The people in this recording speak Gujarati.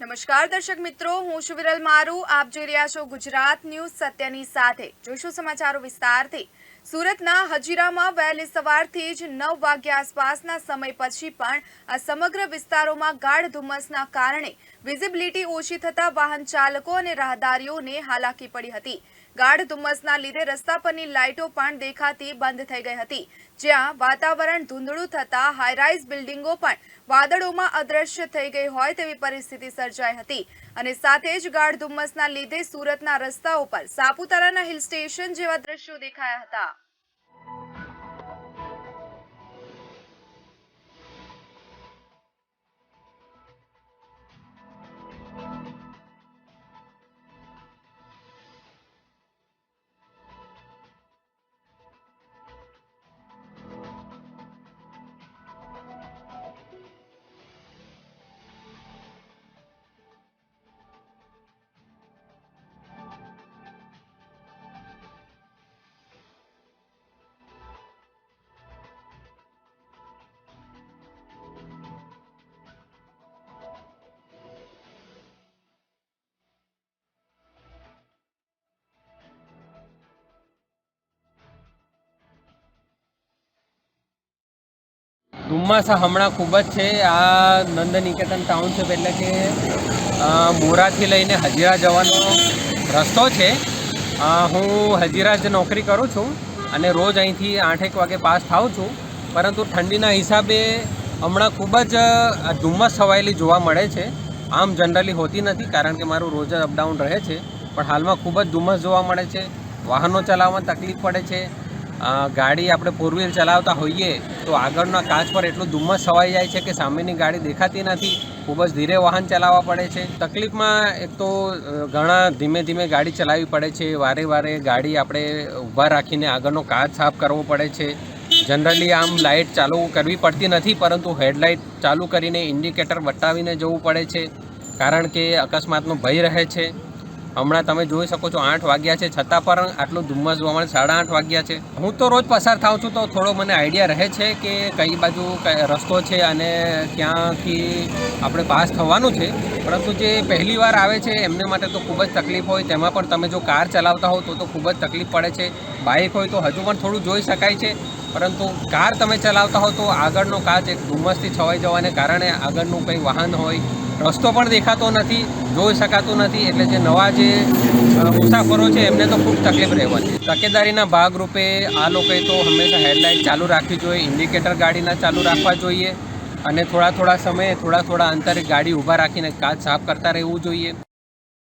નમસ્કાર દર્શક મિત્રો, હું છું વિરલ મારું. આપ જોઈ રહ્યા છો ગુજરાત ન્યૂઝ સત્યની સાથે. જોઈશું સમાચારો વિસ્તારથી. સુરતના હજીરામાં વહેલી સવારથી જ નવ વાગ્યા આસપાસના સમય પછી પણ આ સમગ્ર વિસ્તારોમાં ગાઢ ધુમ્મસના કારણે વિઝિબિલિટી ઓછી થતા વાહન ચાલકો અને રાહદારીઓને હાલાકી પડી હતી. ગાઢ ધુમ્મસના લીધે રસ્તા પરની લાઇટો પણ દેખાતી બંધ થઈ ગઈ હતી. જ્યાં વાતાવરણ ધૂંધળું થતા હાઈરાઇઝ બિલ્ડિંગો પણ વાદળોમાં અદ્રશ્ય થઈ ગઈ હોય તેવી પરિસ્થિતિ સર્જાઈ હતી અને સાથે જ ગાઢ ધુમ્મસના લીધે સુરતના રસ્તાઓ પર સાપુતારાના હિલ સ્ટેશન જેવા દ્રશ્યો દેખાયા હતા. ધુમ્મસ હમણાં ખૂબ જ છે. આ નંદ નિકેતન ટાઉનશીપ એટલે કે મોરાથી લઈને હજીરા જવાનો રસ્તો છે. હું હજીરા જ નોકરી કરું છું અને રોજ અહીંથી આઠેક વાગે પાસ થાઉં છું. પરંતુ ઠંડીના હિસાબે હમણાં ખૂબ જ ધુમ્મસ છવાયેલી જોવા મળે છે. આમ જનરલી હોતી નથી કારણ કે મારું રોજ અપડાઉન રહે છે. પણ હાલમાં ખૂબ જ ધુમ્મસ જોવા મળે છે. વાહનો ચલાવવામાં તકલીફ પડે છે. ગાડી આપણે ફોર વ્હીલ ચલાવતા હોઈએ તો આગળના કાચ પર એટલું ધુમ્મસ છવાઈ જાય છે કે સામેની ગાડી દેખાતી નથી. ખૂબ જ ધીરે વાહન ચલાવવા પડે છે. તકલીફમાં એક તો ઘણા ધીમે ધીમે ગાડી ચલાવવી પડે છે. વારે વારે ગાડી આપણે ઊભા રાખીને આગળનો કાચ સાફ કરવો પડે છે. જનરલી આમ લાઇટ ચાલુ કરવી પડતી નથી, પરંતુ હેડલાઇટ ચાલુ કરીને ઇન્ડિકેટર બતાવીને જવું પડે છે. કારણ કે અકસ્માતનો ભય રહે છે. હમણાં તમે જોઈ શકો છો આઠ વાગ્યા છે. છતાં પણ આટલું ધુમ્મસ જોવા મળે. સાડા આઠ વાગ્યા છે. હું તો રોજ પસાર થાઉં છું, તો થોડો મને આઈડિયા રહે છે કે કઈ બાજુ રસ્તો છે અને ક્યાંથી આપણે પાસ થવાનું છે. પરંતુ જે પહેલી વાર આવે છે, એમને માટે તો ખૂબ જ તકલીફ હોય. તેમાં પણ તમે જો કાર ચલાવતા હો તો તો ખૂબ જ તકલીફ પડે છે. બાઇક હોય તો હજુ પણ થોડું જોઈ શકાય છે. પરંતુ કાર તમે ચલાવતા હો તો આગળનો કાચ એક ધુમ્મસથી છવાઈ જવાને કારણે આગળનું કંઈ વાહન હોય રસ્તો પણ દેખાતો નથી, જોઈ શકાતું નથી, એટલે જે નવા જે મુસાફરો છે, એમને તો ખૂબ તકલીફ રહેવાની. તકેદારીના ભાગરૂપે આ લોકોએ તો હંમેશા હેડલાઇટ ચાલુ રાખવી જોઈએ, ઇન્ડિકેટર ગાડીના ચાલુ રાખવા જોઈએ અને થોડા થોડા સમયે થોડા થોડા અંતરે ગાડી ઊભા રાખીને કાચ સાફ કરતા રહેવું જોઈએ.